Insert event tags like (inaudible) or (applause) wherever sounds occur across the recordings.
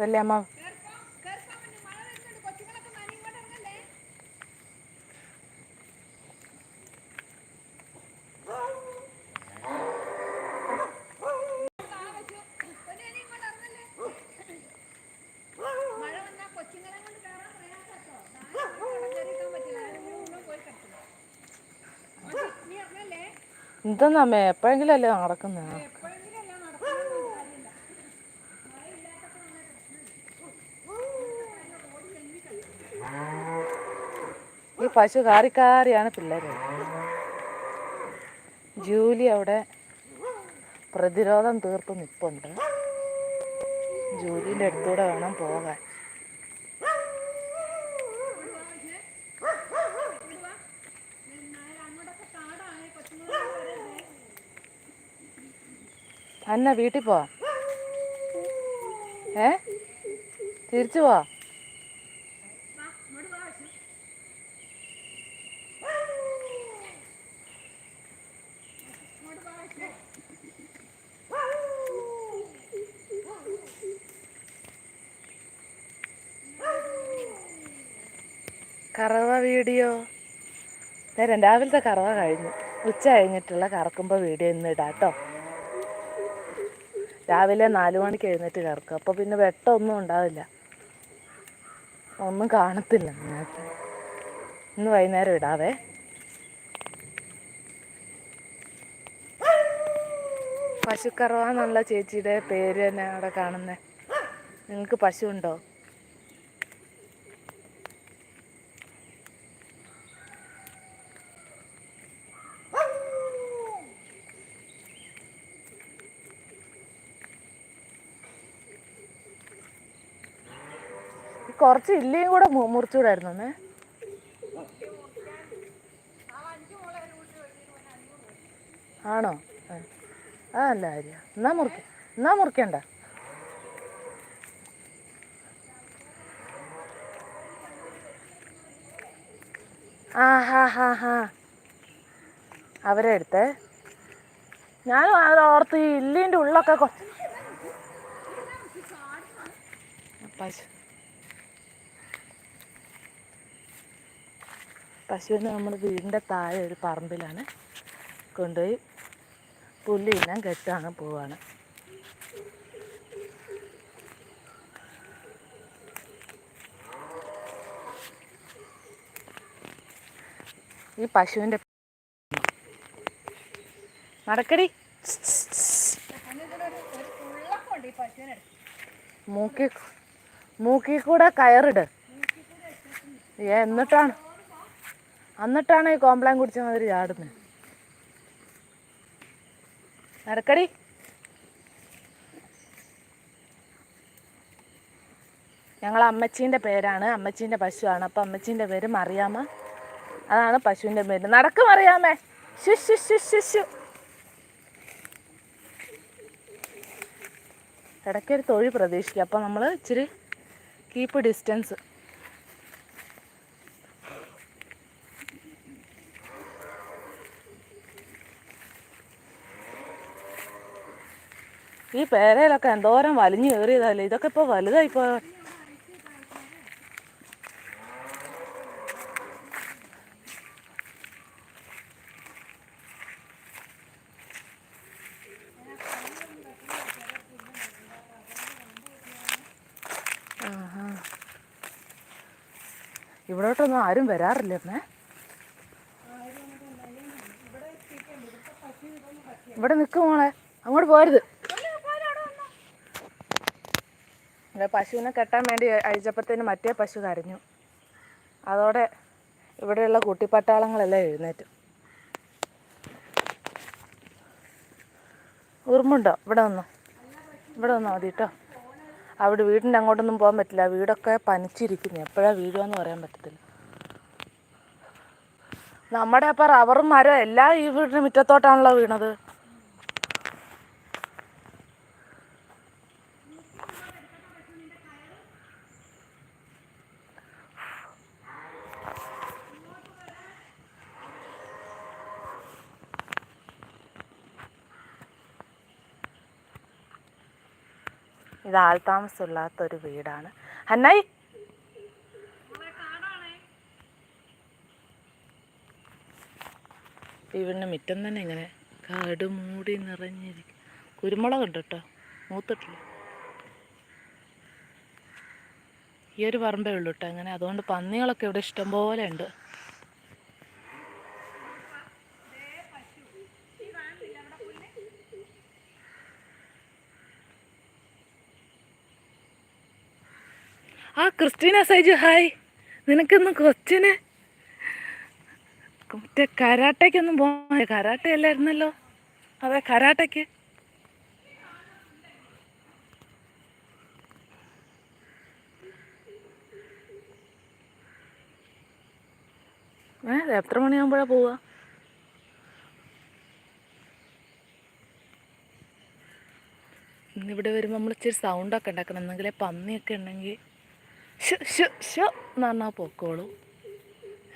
അതല്ലേ അമ്മ? മഴ വന്നാ കൊച്ചുങ്ങളെ കൊണ്ട് കയറാൻ പ്രയാസാട്ടോ. ദാ ഇവിടെ കയറിയിരിക്കാൻ പറ്റില്ല. ആരെങ്കിലും ഉള്ളിൽ പോയി കിടക്കണം. മതി, നീ ഇറങ്ങല്ലേ? എന്തെന്നാ അമ്മേ എപ്പോഴെങ്കിലും അല്ലേ നടക്കുന്നത് എപ്പോഴെങ്കിലും അല്ല നടക്കുന്നതൊന്നും കാര്യമില്ല. മഴയില്ലാത്തപ്പോൾ അങ്ങനെ പശു കാറിക്കാറിയാണ് പിള്ളേര്. ജൂലി അവിടെ പ്രതിരോധം തീർത്ത് നിൽപ്പുണ്ട് ജൂലിന്റെ അടുത്തൂടെ വേണം പോകാൻ. അന്ന വീട്ടിൽ പോവാ? ഏ? തിരിച്ചു പോവാ വാ, ഇങ്ങോട്ട് വാ കൊച്ചു. ഇങ്ങോട്ട് വാ കൊച്ചു. കറവ വീഡിയോ നേരം രാവിലത്തെ കറവ കഴിഞ്ഞു. ഉച്ച കഴിഞ്ഞിട്ടുള്ള കറക്കുമ്പോൾ വീഡിയോ ഇന്ന് ഇടാം കേട്ടോ. രാവിലെ നാല് മണിക്ക് എഴുന്നേറ്റ് കറക്കും. അപ്പോൾ പിന്നെ വെട്ടമൊന്നും ഉണ്ടാവില്ല. ഒന്നും കാണത്തില്ല. നിങ്ങൾക്ക് ഇന്ന് വൈകുന്നേരം ഇടാവേ. പശുക്കറവ എന്നുള്ള ചേച്ചിയുടെ പേര് തന്നെ അവിടെ കാണുന്നത് നിങ്ങൾക്ക് പശു ഉണ്ടോ? കുറച്ച് ഇല്ലിയും കൂടെ മുറിച്ചുകൂടായിരുന്നു അമ്മേ ആണോ? ആ. അല്ല ആര്യ എന്നാ മുറിക്ക എന്നാ മുറിക്കണ്ട. അവരെ എടുത്തേ ഞാനും അത് ഓർത്ത് ഈ ഇല്ലിന്റെ ഉള്ളൊക്കെ പശു പശുവിനെ നമ്മൾ വീടിന്റെ താഴെ ഒരു പറമ്പിലാണ് കൊണ്ടുപോയി പുല്ല് കെട്ടാണ് പോവാണ്. ഈ പശുവിന്റെ നടക്കടി. മൂക്കി മൂക്കി കൂടെ കയറിട്. എന്നിട്ടാണ്. എന്നിട്ടാണ് ഈ കോംപ്ലാൻ കുടിച്ച മാതിരി ചാടുന്നത് നടക്കടി ഞങ്ങൾ അമ്മച്ചീന്റെ പേരാണ്. അമ്മച്ചീന്റെ പശുവാണ്. അപ്പം അമ്മച്ചീന്റെ പേര് മറിയാമ്മ. അതാണ് പശുവിന്റെ പേര്. നടക്കും അറിയാമേ ശു ശു ശു ശു ശു. ഇടയ്ക്കൊരു തൊഴിൽ പ്രതീക്ഷിക്കുക അപ്പം നമ്മൾ ഇച്ചിരി കീപ്പ് ഡിസ്റ്റൻസ് ഈ പേരയിലൊക്കെ എന്തോരം വലിഞ്ഞു കയറിയതല്ലേ? ഇതൊക്കെ ഇപ്പോൾ വലുതായിപ്പോ. ഇവിടോട്ടൊന്നും ആരും വരാറില്ല അമ്മേ? ഇവിടെ നിൽക്കും മോളെ അങ്ങോട്ട് പോരുത് ഇവിടെ പശുവിനെ കെട്ടാൻ വേണ്ടി അഴിച്ചപ്പോഴത്തേന് മറ്റേ പശു കരഞ്ഞു. അതോടെ ഇവിടെയുള്ള കുട്ടിപ്പട്ടാളങ്ങളെല്ലാം എഴുന്നേറ്റു. ഉറുമ്പുണ്ടോ ഇവിടെ വന്നോ? ഇവിടെ വന്നോ മതി കേട്ടോ അവിടെ വീടിന്റെ അങ്ങോട്ടൊന്നും പോകാൻ പറ്റില്ല. വീടൊക്കെ പനിച്ചിരിക്കുന്നു. എപ്പോഴാണ് വീഴുകയെന്ന് പറയാൻ പറ്റത്തില്ല. നമ്മുടെ അപ്പം റബ്ബറും മരം എല്ലാം ഈ വീടിന് മുറ്റത്തോട്ടാണല്ലോ വീണത്. ഇത് ആൾതാമസമില്ലാത്തൊരു വീടാണ്. ഹന്നായി. വീടിന് മുറ്റം തന്നെ ഇങ്ങനെ കാട് മൂടി നിറഞ്ഞിരിക്കും കുരുമുളക് ഉണ്ട് കേട്ടോ. മൂത്തിട്ടില്ല. ഈ ഒരു പറമ്പേ ഉള്ളൂ കേട്ടോ. അങ്ങനെ അതുകൊണ്ട് പന്നികളൊക്കെ ഇവിടെ ഇഷ്ടംപോലെ ഉണ്ട്. ആ ക്രിസ്റ്റീന സൈജു ഹായ്. നിനക്കിന്ന് കൊച്ചിന്. മറ്റേ കരാട്ടയ്ക്കൊന്നും പോകാൻ കരാട്ട അല്ലായിരുന്നല്ലോ അതെ കരാട്ടയ്ക്ക്. ഏ എത്ര മണിയാകുമ്പോഴാണ് പോവുക? ഇന്നിവിടെ വരുമ്പോൾ നമ്മൾ ഇച്ചിരി സൗണ്ടൊക്കെ ഉണ്ടാക്കണം. എന്നെങ്കിലേ പന്നിയൊക്കെ ഉണ്ടെങ്കിൽ ഷു എന്ന് പറഞ്ഞാൽ പൊക്കോളൂ.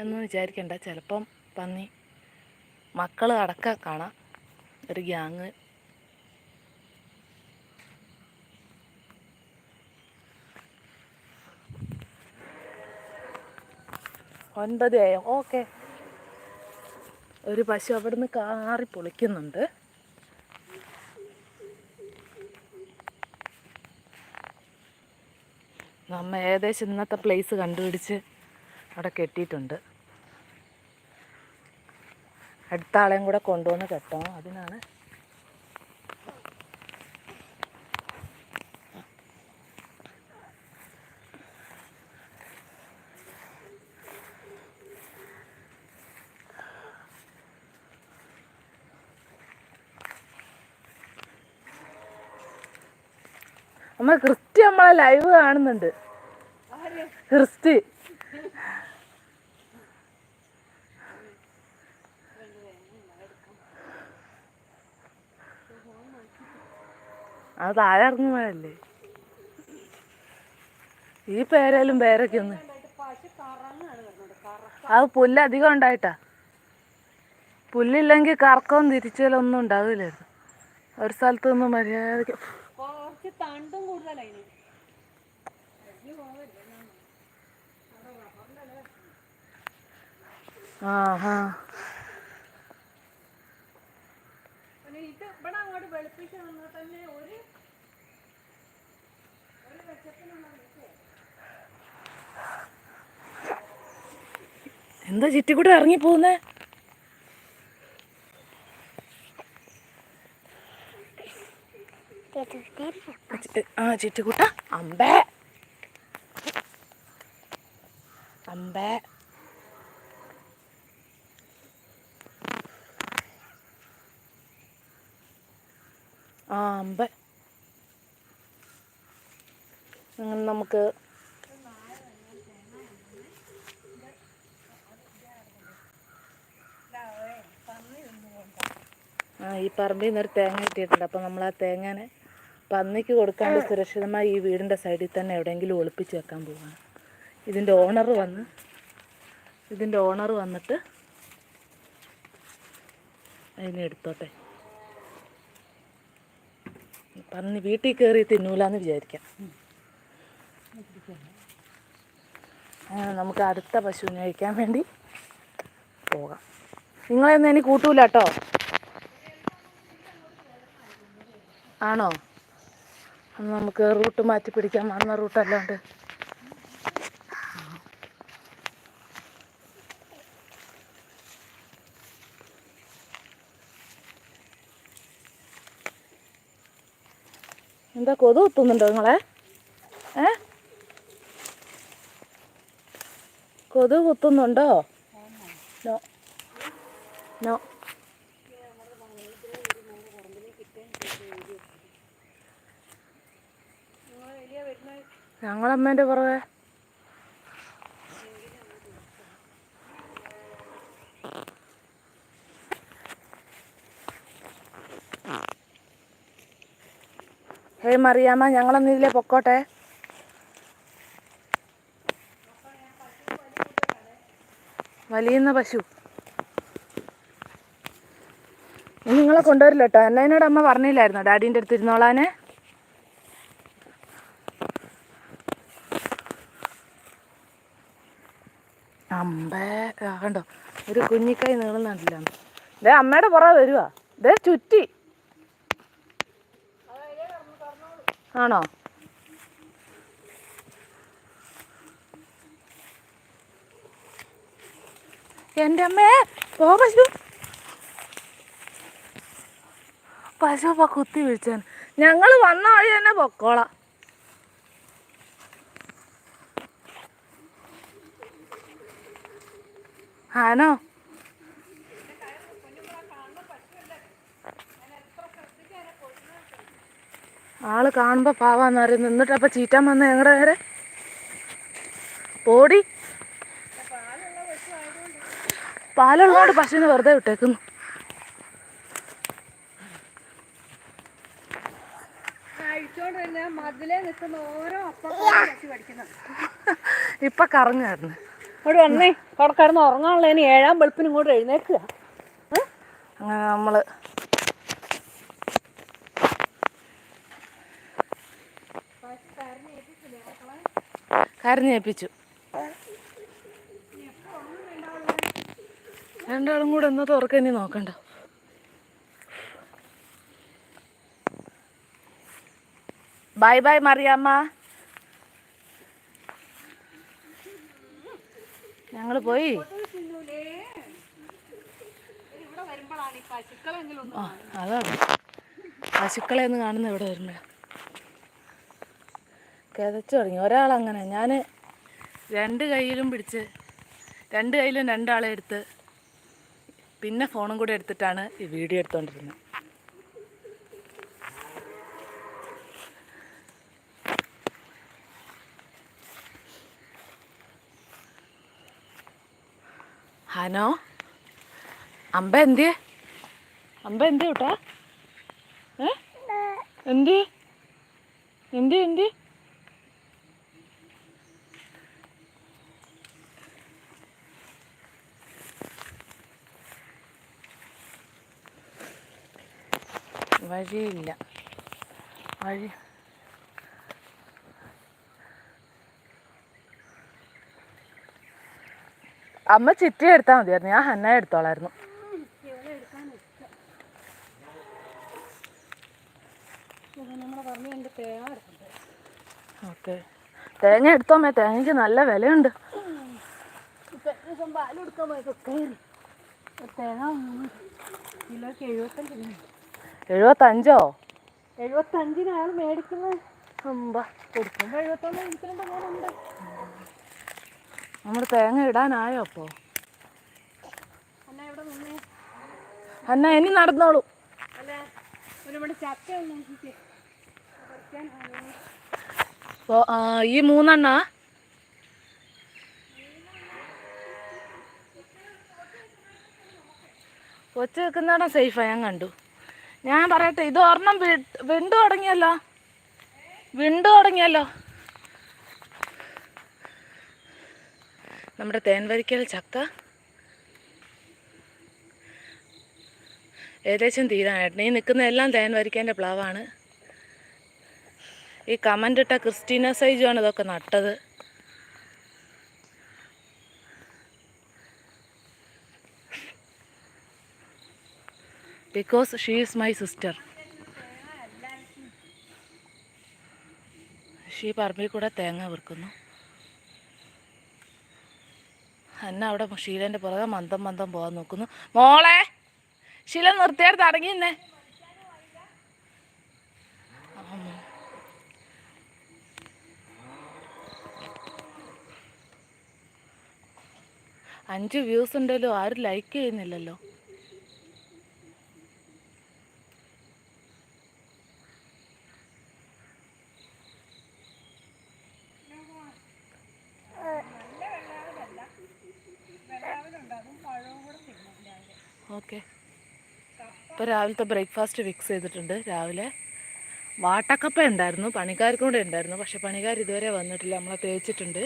എന്ന് വിചാരിക്കണ്ട. ചിലപ്പം പന്നി മക്കൾ അടക്കം കാണാം. ഒരു ഗ്യാങ് ഒൻപത് ആയോ? ഓക്കെ. ഒരു പശു അവിടുന്ന് കാറി പൊളിക്കുന്നുണ്ട്. നമ്മ ഏകദേശം ഇന്നത്തെ പ്ലേസ് കണ്ടുപിടിച്ച് അവിടെ കെട്ടിയിട്ടുണ്ട്. അടുത്ത ആളെയും കൂടെ കൊണ്ടുവന്ന് കെട്ടണം അതിനാണ് നമ്മൾ ക്രിസ്റ്റി നമ്മളെ ലൈവ് കാണുന്നുണ്ട്. ക്രിസ്റ്റി അത് താഴെ ഇറങ്ങുമ്പോഴല്ലേ ഈ പേരായാലും പേരൊക്കെ ഒന്ന്. അത് പുല്ല് അധികം ഉണ്ടായിട്ടാ. പുല്ലില്ലെങ്കിൽ കറക്കവും തിരിച്ചാലൊന്നും ഉണ്ടാവില്ലായിരുന്നു. ഒരു സ്ഥലത്തൊന്നും മര്യാദയ്ക്ക് ആ ചിറ്റി കൂടെ ഇത് ഇവിടെ അങ്ങോട്ട് വെളുപ്പിച്ച് തന്നെ ഒരു എന്താ ചിറ്റിക്കൂടെ ഇറങ്ങി പോകുന്നേ? ആ ചിറ്റിക്കുട്ട അമ്പേ ആ അമ്പ അങ്ങനെ നമുക്ക് ആ ഈ പറമ്പിൽ നിന്നൊരു തേങ്ങ കിട്ടിയിട്ടുണ്ട്. അപ്പോൾ നമ്മൾ ആ തേങ്ങനെ പന്നിക്ക് കൊടുക്കാണ്ട് സുരക്ഷിതമായി ഈ വീടിന്റെ സൈഡിൽ തന്നെ എവിടെയെങ്കിലും ഒളിപ്പിച്ച് വെക്കാൻ പോവാണ്. ഇതിന്റെ ഓണർ വന്ന് ഇതിന്റെ ഓണർ വന്നിട്ട് അതിനെ എടുത്തോട്ടെ. പന്നി വീട്ടിൽ കയറി തിന്നൂലെന്ന് വിചാരിക്കാം അങ്ങനെ നമുക്ക് അടുത്ത പശുവിനെ കഴിക്കാൻ വേണ്ടി പോകാം. നിങ്ങളെയൊന്നും എനിക്ക് കൂട്ടൂല കേട്ടോ? ആണോ? നമുക്ക് റൂട്ട് മാറ്റി പിടിക്കാം. വന്ന റൂട്ടല്ലാണ്ട് എന്താ കൊതു കുത്തുന്നുണ്ടോ നിങ്ങളെ? ഏ? കൊതു കുത്തുന്നുണ്ടോ? നോ. നോ. ഞങ്ങളമ്മേന്റെ പുറകെ. ഹേ മറിയാമ്മ ഞങ്ങളൊന്നിതിലെ പൊക്കോട്ടെ. വലിയുന്ന പശു. നിങ്ങളെ കൊണ്ടുവരില്ല കേട്ടോ എന്നെ എന്നോട് അമ്മ പറഞ്ഞില്ലായിരുന്നു? ഡാഡീന്റെ അടുത്ത് ഇരുന്നോളാനേ. അമ്പേ കണ്ടോ? ഒരു കുഞ്ഞിക്കൈ നീളുന്നുണ്ടല്ലോ ദേ അമ്മയുടെ പുറ വരുവാ. ദേ ചുറ്റി. ആണോ? എന്റെ അമ്മേ പോ പശു. പശു അപ്പ കുത്തി വിളിച്ചാണ് ഞങ്ങൾ വന്ന വഴി തന്നെ പൊക്കോളാം. ആനോ ആൾ കാണുമ്പോ പാവാന്ന് പറയുന്നു. എന്നിട്ട് അപ്പൊ ചീറ്റാൻ വന്ന ഞങ്ങളുടെ നേരെ ഓടി പാലുള്ളതുകൊണ്ട് പശുവിനെ വെറുതെ വിട്ടേക്കുന്നു. ഇപ്പൊ കറങ്ങായിരുന്നു ഇവിടെ വന്നേ. അവിടെ കിടന്ന് ഉറങ്ങാനുള്ള ഇനി ഏഴാം വെളുപ്പിനും ഇങ്ങോട്ട് എഴുന്നേക്കുക അങ്ങനെ നമ്മൾ കരഞ്ഞേൽപ്പിച്ചു. രണ്ടാളും കൂടെ എന്നാ തുറക്ക ഇനി നോക്കണ്ട. Bye bye Mariyamma. ഞങ്ങൾ പോയി. അതാണ് പശുക്കളെ ഒന്ന് കാണുന്ന ഇവിടെ വരുമ്പോഴാണ് കിതച്ചു തുടങ്ങി. ഒരാളങ്ങനെ. ഞാൻ രണ്ട് കയ്യിലും പിടിച്ച് രണ്ട് കയ്യിലും രണ്ടാളെ എടുത്ത് പിന്നെ ഫോണും കൂടെ എടുത്തിട്ടാണ് ഈ വീഡിയോ എടുത്തുകൊണ്ടിരുന്നത് ഹനോ അമ്പ എന്ത് അമ്പ എന്ത് കേട്ടാ ഏ? എന്ത് എന്ത് എന്ത് വഴിയില്ല. വഴി അമ്മ ചിറ്റി എടുത്താൽ മതിയായിരുന്നു. ഞാൻ ഹന്ന എടുത്തോളായിരുന്നു. ഓക്കെ. തേങ്ങ എടുത്തോമേ തേങ്ങയ്ക്ക് നല്ല വിലയുണ്ട്. തേങ്ങ കിലോയ്ക്ക് എഴുപത്തഞ്ച് എഴുപത്തഞ്ചോ? എഴുപത്തഞ്ചിന് അയാൾ മേടിക്കുന്നത് കൊടുക്കുമ്പോൾ എഴുപത്തൊന്ന് നമ്മൾ തേങ്ങ ഇടാനായോ അപ്പോ? അന്ന ഇനി നടന്നോളൂ. അപ്പോൾ ഈ മൂന്നെണ്ണ? കൊച്ചു വെക്കുന്നിടം സേഫാ ഞാൻ കണ്ടു. ഞാൻ പറയട്ടെ ഇത് ഒരെണ്ണം വിണ്ടു തുടങ്ങിയല്ലോ. വിണ്ടു തുടങ്ങിയല്ലോ. നമ്മുടെ തേൻവരിക്കൽ ചക്ക ഏകദേശം തീരാനായിട്ട് ഈ നിൽക്കുന്ന എല്ലാം തേൻവരിക്കേന്റെ പ്ലാവാണ്. ഈ കമന്റ് ഇട്ട ക്രിസ്റ്റീന സൈജുമാണ് ഇതൊക്കെ നട്ടത്. Because she is my sister she പറമ്പിൽ കൂടെ തേങ്ങ വിൽക്കുന്നു അന്ന അവിടെ ഷീലന്റെ പുറകെ മന്ദം മന്ദം പോകാൻ നോക്കുന്നു. മോളെ ശീല നിർത്തിയെടുത്ത് അടങ്ങിന്നേ അഞ്ച് വ്യൂസ് ഉണ്ടല്ലോ ആരും ലൈക്ക് ചെയ്യുന്നില്ലല്ലോ ഓക്കെ ഇപ്പോൾ രാവിലത്തെ ബ്രേക്ക്ഫാസ്റ്റ് ഫിക്സ് ചെയ്തിട്ടുണ്ട്. രാവിലെ വാട്ടക്കപ്പ ഉണ്ടായിരുന്നു പണിക്കാർക്കും കൂടെ ഉണ്ടായിരുന്നു. പക്ഷെ പണിക്കാർ ഇതുവരെ വന്നിട്ടില്ല. നമ്മളെ തേച്ചിട്ടുണ്ട്.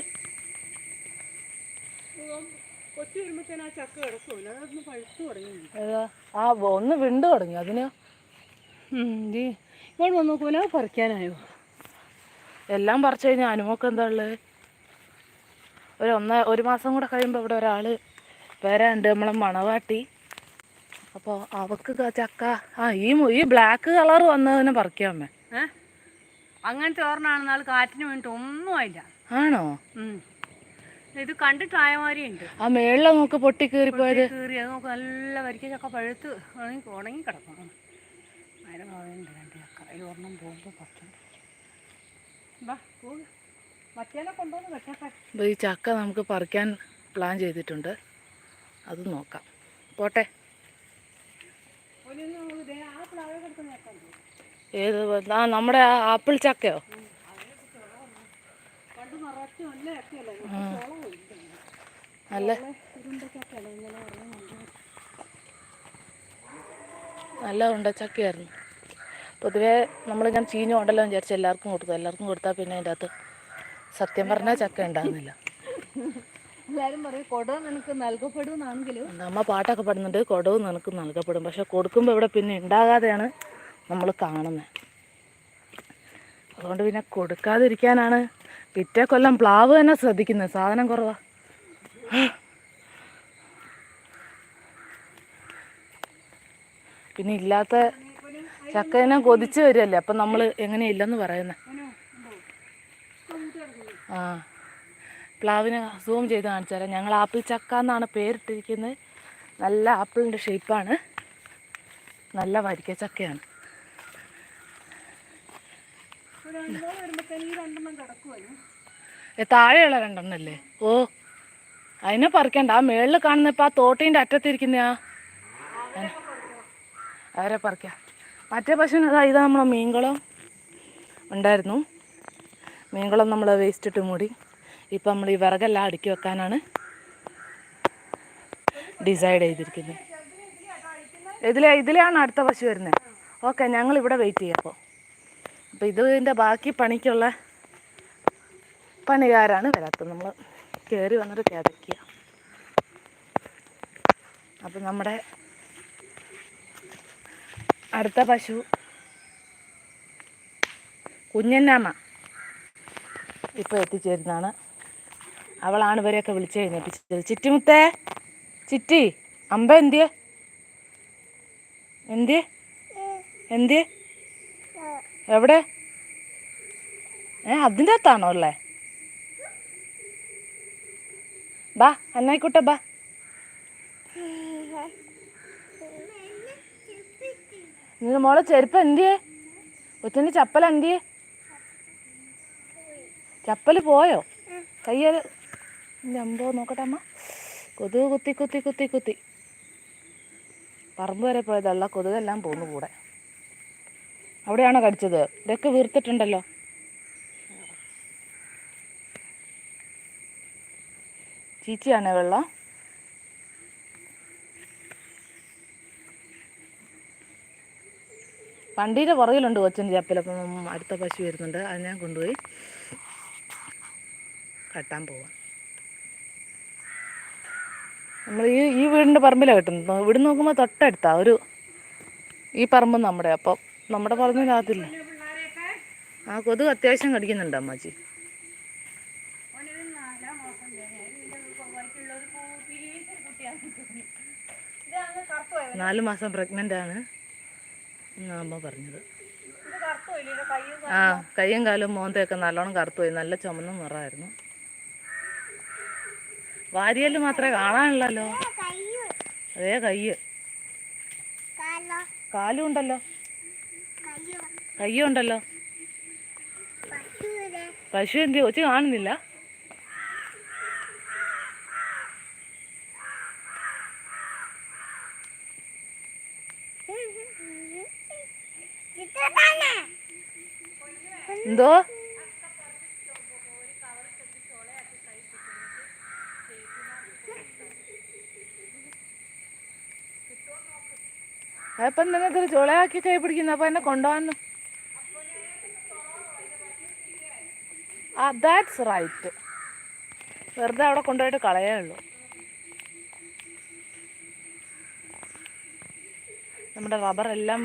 ആ ഒന്ന് വിണ്ടു തുടങ്ങി. അതിന് ഇങ്ങോട്ട് വന്ന് നോക്കുമ്പോൾ പറിക്കാനായോ? എല്ലാം പറിച്ചു കഴിഞ്ഞാൽ അനുമൊക്കെ എന്താ ഉള്ളത് ഒരു ഒന്ന ഒരു മാസം കൂടെ കഴിയുമ്പോൾ ഇവിടെ ഒരാൾ വരാനുണ്ട്. നമ്മളെ മണവാട്ടി. അപ്പോൾ അവക്ക് ചക്ക. ആ ഈ ഈ ബ്ലാക്ക് കളർ വന്നതിനെ പറിക്കാം അമ്മ. ഏ? അങ്ങനത്തെ ഓർണാണെന്നാൽ കാറ്റിന് വേണ്ടിട്ട് ഒന്നും ആയില്ല. ആണോ? ഇത് കണ്ടിട്ടായ മാതിരി ഉണ്ട്. ആ മേളിലെ നോക്ക് പൊട്ടി കീറിപ്പോയത് കീറി അത് നോക്ക് നല്ല വരിക്ക ചക്ക പഴുത്ത് ഉണങ്ങി കിടക്കണം രണ്ട് ചക്ക. അതിൽ ഒരെണ്ണം പോകുമ്പോൾ ഈ ചക്ക നമുക്ക് പറിക്കാൻ പ്ലാൻ ചെയ്തിട്ടുണ്ട്. അത് നോക്കാം. പോട്ടെ ഒരു ഇതേ ആ പ്ലാവ് കിടക്കുന്ന ചക്ക ഉണ്ട് ഏത് ആ നമ്മുടെ ആപ്പിൾ ചക്കയോ? നല്ല നല്ല ഉണ്ടച്ചക്കയായിരുന്നു പൊതുവേ നമ്മളിങ്ങനെ ചീഞ്ഞ ഉണ്ടല്ലോ എന്ന് വിചാരിച്ച് എല്ലാവർക്കും കൊടുത്തു എല്ലാവർക്കും കൊടുത്താൽ പിന്നെ അതിന്റെ അകത്ത് സത്യം പറഞ്ഞാൽ ചക്ക ഉണ്ടാകുന്നില്ല (laughs) കൊടവ് നമ്മ പാട്ടൊക്കെ പാടുന്നുണ്ട് കൊടവ് നിനക്ക് നൽകപ്പെടും. പക്ഷെ കൊടുക്കുമ്പോൾ ഇവിടെ പിന്നെ ഉണ്ടാകാതെയാണ് നമ്മൾ കാണുന്നത് അതുകൊണ്ട് പിന്നെ കൊടുക്കാതിരിക്കാനാണ് പിറ്റേ കൊല്ലം പ്ലാവ് തന്നെ ശ്രദ്ധിക്കുന്നത്. സാധനം കുറവാ. പിന്നെ ഇല്ലാത്ത ചക്കനെ കൊതിച്ച് വരികയല്ലേ? അപ്പം നമ്മൾ എങ്ങനെയില്ലെന്ന് പറയുന്നത് ആ. പ്ലാവിനെ സൂം ചെയ്ത് കാണിച്ചു തരാം. ഞങ്ങൾ ആപ്പിൾ ചക്ക എന്നാണ് പേരിട്ടിരിക്കുന്നത്. നല്ല ആപ്പിളിന്റെ ഷേപ്പാണ് നല്ല വരിക്ക ചക്കയാണ്. താഴെയുള്ള രണ്ടെണ്ണം അല്ലേ? ഓ അതിനെ പറിക്കണ്ട. ആ മേളിൽ കാണുന്ന ഇപ്പം ആ തോട്ടീന്റെ അറ്റത്തിരിക്കുന്ന ആ അവരെ പറിക്കാം. മറ്റേ പശുവിന് അതാ ഇതാ നമ്മളെ മീൻകുളം ഉണ്ടായിരുന്നു. മീൻകുളം നമ്മൾ വേസ്റ്റ് ഇട്ട് മൂടി. ഇപ്പം നമ്മൾ ഈ വിറകെല്ലാം അടുക്കി വെക്കാനാണ് ഡിസൈഡ് ചെയ്തിരിക്കുന്നത്. ഇതിലെ ഇതിലാണ് അടുത്ത പശു വരുന്നത്. ഓക്കെ ഞങ്ങൾ ഇവിടെ വെയിറ്റ് ചെയ്യാം അപ്പോൾ. അപ്പോൾ ഇതിന്റെ ബാക്കി പണിക്കുള്ള പണികാരാണ് വരാത്തത്. നമ്മൾ കയറി വന്നിട്ട് കിതയ്ക്കുക അപ്പം നമ്മുടെ അടുത്ത പശു കുഞ്ഞന്നാമ്മ ഇപ്പോൾ എത്തിച്ചേരുന്നതാണ്. അവളാണ് ഇവരെയൊക്കെ വിളിച്ച് എഴുന്നേപ്പിച്ചത്. ചിറ്റിമുത്തേ ചിറ്റി അമ്പ എന്തിയെ? എന്തിയെ? എന്തിയെ? എവിടെ? ഏ അതിന്റെ അകത്താണോ അല്ലേ ബാ അന്നായിക്കോട്ടെ ബാ. നിന്റെ മോളെ ചെരുപ്പ് എന്തിയേ? കൊച്ചിന്റെ ചപ്പൽ എന്തിയേ? ചപ്പൽ പോയോ? കയ്യത് അമ്പോ നോക്കട്ടെ അമ്മ. കൊതുക് കുത്തി കുത്തി കുത്തി കുത്തി. പറമ്പ് വരെ പോയതല്ല കൊതുകെല്ലാം പോന്നു കൂടെ. അവിടെയാണോ കടിച്ചത്? ഇതൊക്കെ വീർത്തിട്ടുണ്ടല്ലോ. ചീച്ചിയാണേ വെള്ളം? വണ്ടിയുടെ പുറകിലുണ്ട് കൊച്ചിന്റെ ചപ്പൽ അടുത്ത പശു വരുന്നുണ്ട്. അത് ഞാൻ കൊണ്ടുപോയി കെട്ടാൻ പോവാം. നമ്മൾ ഈ ഈ വീടിന്റെ പറമ്പിലാണ് കിട്ടുന്നത്. ഇവിടെ നോക്കുമ്പോൾ തൊട്ടടുത്താ ഒരു ഈ പറമ്പ് നമ്മുടെ അപ്പോൾ നമ്മുടെ പറമ്പിനകത്തില്ല കാത്തില്ല ആ കൊതുക് അത്യാവശ്യം കടിക്കുന്നുണ്ട് അമ്മാച്ചി. നാലാം മാസം പ്രഗ്നന്റ് ആണ്. അമ്മ പറഞ്ഞത്. ആ കയ്യും കാലും മോന്തയൊക്കെ നല്ലോണം കറുത്തുപോയി നല്ല ചുമന്ന നിറമായിരുന്നു. വാരിയൽ മാത്രമേ കാണാനുള്ളല്ലോ. അതേ കയ്യ്. കാലും ഉണ്ടല്ലോ. കയ്യും ഉണ്ടല്ലോ. പശു എന്തി ഒച്ച കാണുന്നില്ല. എന്തോ? അപ്പം തന്നെ ഇതൊരു ചുളയാക്കി കൈ പിടിക്കുന്നു. അപ്പം എന്നെ കൊണ്ടുവന്നു ആ ദാറ്റ്സ് റൈറ്റ് വെറുതെ അവിടെ കൊണ്ടുപോയിട്ട് കളയേ ഉള്ളൂ. നമ്മുടെ റബ്ബറെല്ലാം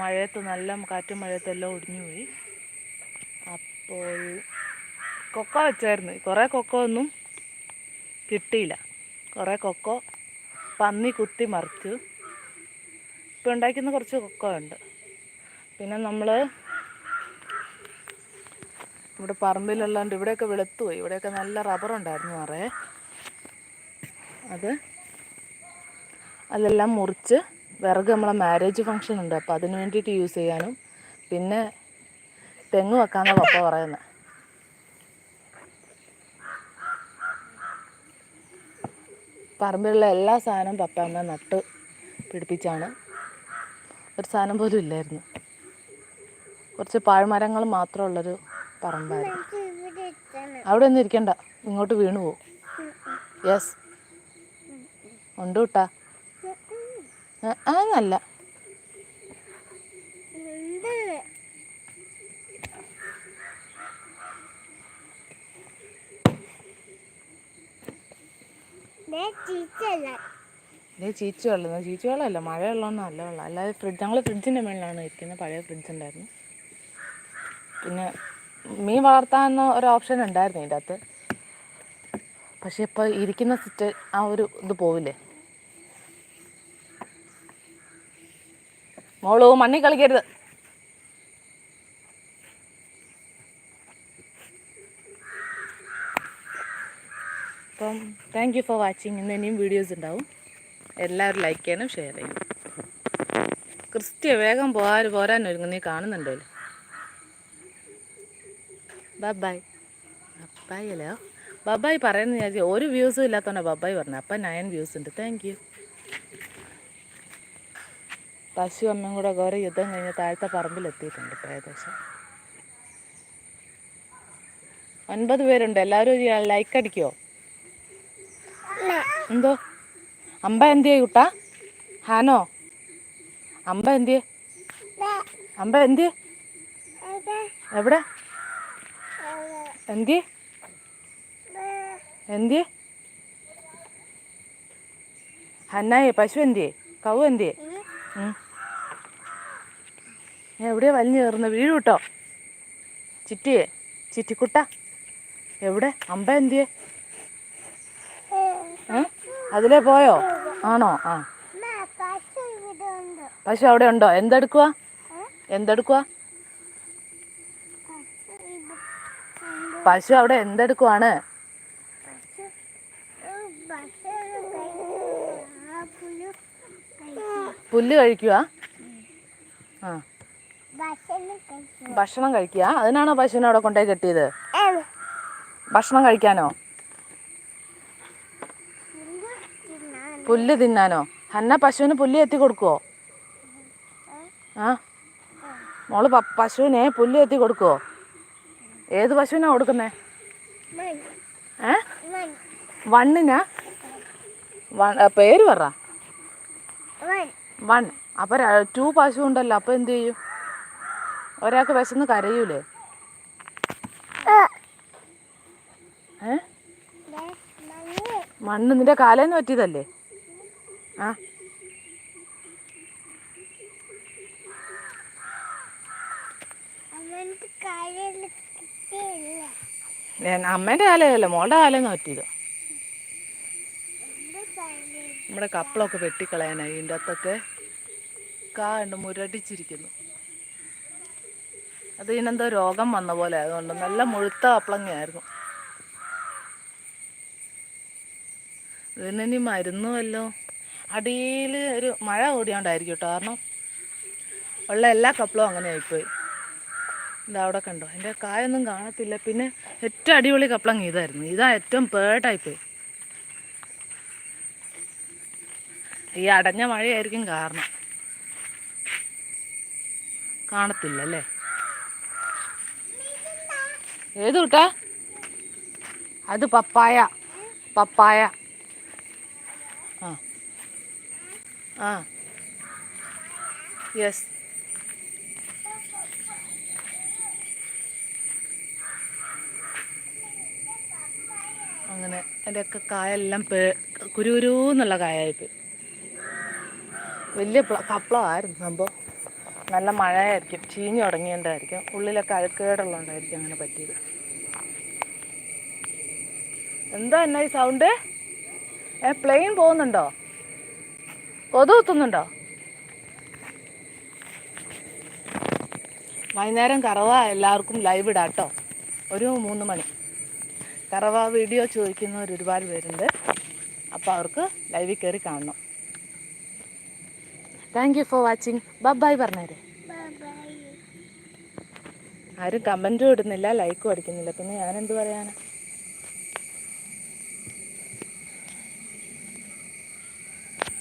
മഴയത്ത് നല്ല കാറ്റും മഴയത്തും എല്ലാം ഒടിഞ്ഞു പോയി. അപ്പോൾ കൊക്കോ വെച്ചായിരുന്നു. കുറേ കൊക്കോ ഒന്നും കിട്ടിയില്ല. കുറേ കൊക്കോ പന്നി കുത്തി മറിച്ചു. ഇപ്പം ഉണ്ടാക്കുന്ന കുറച്ച് കൊക്കോ ഉണ്ട് പിന്നെ നമ്മൾ ഇവിടെ പറമ്പിലുള്ളതുകൊണ്ട് ഇവിടെയൊക്കെ വെളുത്തു പോയി. ഇവിടെയൊക്കെ നല്ല റബ്ബർ ഉണ്ടായിരുന്നു അത് അതെല്ലാം മുറിച്ച് വിറക് നമ്മളെ മാരേജ് ഫങ്ഷൻ ഉണ്ട്. അപ്പോൾ അതിന് വേണ്ടിയിട്ട് യൂസ് ചെയ്യാനും. പിന്നെ തെങ്ങ് വെക്കാമെന്നാണ് പപ്പ പറയുന്നത് പറമ്പിലുള്ള എല്ലാ സാധനവും പപ്പ അമ്മ നട്ട് പിടിപ്പിച്ചാണ്. ഒരു സാധനം പോലും ഇല്ലായിരുന്നു. കുറച്ച് പാഴ്മരങ്ങൾ മാത്രമുള്ളൊരു പറമ്പായിരുന്നു. അവിടെ ഒന്നും ഇരിക്കണ്ട. ഇങ്ങോട്ട് വീണു പോവും. യെസ് ഉണ്ട് കൂട്ടാ അതല്ല. ഇത് ചീച്ചു വെള്ളം ചീച്ചു വെള്ളമല്ല മഴ വെള്ളമൊന്നും നല്ല വെള്ളം. അല്ലാതെ ഫ്രിഡ്ജ് ഞങ്ങൾ ഫ്രിഡ്ജിന്റെ മുകളിലാണ് ഇരിക്കുന്നത് പഴയ ഫ്രിഡ്ജ് ഉണ്ടായിരുന്നു. പിന്നെ മീൻ വളർത്താമെന്ന ഒരു ഓപ്ഷൻ ഉണ്ടായിരുന്നു ഇതിന്റെ അകത്ത്. പക്ഷെ ഇപ്പോൾ ഇരിക്കുന്ന സിറ്റ് ആ ഒരു ഇത് പോവില്ലേ? മോളു മണ്ണി കളിക്കരുത്. അപ്പം താങ്ക് യു ഫോർ വാച്ചിങ് ഇന്ന് ഇനിയും വീഡിയോസ് ഉണ്ടാവും. എല്ലാവരും ലൈക്ക് ചെയ്യണം ഷെയർ ചെയ്യണം. ക്രിസ്ത്യ വേഗം പോകാൻ പോരാൻ ഒരുങ്ങും നീ കാണുന്നുണ്ടല്ലോ ബബായ് ബബായ് അല്ലോ. ബബായ് പറയുന്നത് ഞാൻ ഒരു വ്യൂസും ഇല്ലാത്തതുകൊണ്ടാണ് ബബായ് പറഞ്ഞത്. അപ്പം നയൻ വ്യൂസ് ഉണ്ട്. താങ്ക് യു പശു അമ്മയും കൂടെ ഓരോ യുദ്ധം കഴിഞ്ഞ് താഴത്തെ പറമ്പിലെത്തിയിട്ടുണ്ട് ഇപ്പോൾ ഏകദേശം. ഒൻപത് പേരുണ്ട്. എല്ലാവരും ലൈക്ക് അടിക്കുമോ എന്തോ? അമ്പ എന്തിയേ കുട്ടാ? ഹാനോ? അമ്പ എന്തിയേ? അമ്പ എന്തിയേ? എവിടെ? എന്തിയേ? എന്തിയേ? ഹന്നായേ പശു എന്തിയേ? കവ് എന്തിയേ? ഞാൻ വലിഞ്ഞു കയറുന്നത്? വീഴ് കേട്ടോ. ചിറ്റിയേ ചിറ്റിക്കുട്ട. എവിടെ? അമ്പ എന്തിയേ? അതിലേ പോയോ? ആണോ? ആ. പശു അവിടെ ഉണ്ടോ? എന്തെടുക്കുക എന്തെടുക്കുക പശു അവിടെ എന്തെടുക്കുവാണ്? പുല്ല് കഴിക്കുക ആ. ഭക്ഷണം കഴിക്കുക അതിനാണോ പശുവിനെ അവിടെ കൊണ്ടുപോയി കെട്ടിയത്? ഭക്ഷണം കഴിക്കാനോ? പുല്ല് തിന്നാനോ? ഹന്ന പശുവിന് പുല്ല് എത്തി കൊടുക്കുവോ? ആ? മോൾ പശുവിനെ പുല്ല് എത്തി കൊടുക്കുവോ? ഏത് പശുവിനാ കൊടുക്കുന്നേ? ഏ? വണ്ണിനാ? പേര് പറ. വൺ. അപ്പോൾ ടു പശു ഉണ്ടല്ലോ അപ്പൊ എന്ത് ചെയ്യും? ഒരാൾക്ക് വിശന്ന് കരയൂലേ? മണ്ണ് നിന്റെ കാലേന്ന് പറ്റിയതല്ലേ? ആ. അമ്മേന്റെ കാലമല്ല മോളുടെ കാലം നോറ്റിയത് നമ്മുടെ കപ്പളൊക്കെ വെട്ടിക്കളയാനായി ഇതിന്റെ അകത്തൊക്കെ. കാ ഉണ്ട് മുരടിച്ചിരിക്കുന്നു. അത് ഇതിനെന്തോ രോഗം വന്ന പോലെ ആയതുകൊണ്ട് നല്ല മുഴുത്ത കപ്പളങ്ങയായിരുന്നു. ഇതിനി മരുന്നുമല്ലോ. അടിയിൽ ഒരു മഴ കൂടിയോണ്ടായിരിക്കും കേട്ടോ കാരണം ഉള്ള എല്ലാ കപ്പളും അങ്ങനെ ആയിപ്പോയി. ഇതാ അവിടെ കണ്ടോ? എന്റെ കായൊന്നും കാണത്തില്ല. പിന്നെ ഏറ്റവും അടിപൊളി കപ്പളങ്ങ ഇതായിരുന്നു. ഇതാ ഏറ്റവും പേട്ടായിപ്പോയി ഈ അടഞ്ഞ മഴയായിരിക്കും കാരണം. കാണത്തില്ല അല്ലേ? ഏത് കൂട്ടാ അത് പപ്പായ. പപ്പായ ആ ആ. യെസ് അങ്ങനെ അതിന്റെയൊക്കെ കായെല്ലാം പേ കുരുകുരു എന്നുള്ള വലിയ കപ്പളമായിരുന്നു സംഭവം. നല്ല മഴയായിരിക്കും ചീഞ്ഞു തുടങ്ങിയതായിരിക്കും ഉള്ളിലൊക്കെ അഴുക്കേടുള്ളതുകൊണ്ടായിരിക്കും അങ്ങനെ പറ്റിയത്. എന്താ എന്നാ ഈ സൗണ്ട് ഏ പ്ലെയിൻ പോകുന്നുണ്ടോ? കൊതു കുത്തുന്നുണ്ടോ? വൈകുന്നേരം കറവ എല്ലാവർക്കും ലൈവ് ഇടാം കേട്ടോ ഒരു മൂന്ന് മണി. കറവ വീഡിയോ ചോദിക്കുന്നവർ ഒരുപാട് പേരുണ്ട്. അപ്പോൾ അവർക്ക് ലൈവിൽ കയറി കാണണം. Thank you for watching bye bye പറഞ്ഞേരെ. ആരും കമന്റും ഇടുന്നില്ല ലൈക്കും അടിക്കുന്നില്ല. പിന്നെ ഞാൻ എന്ത് പറയാനാ?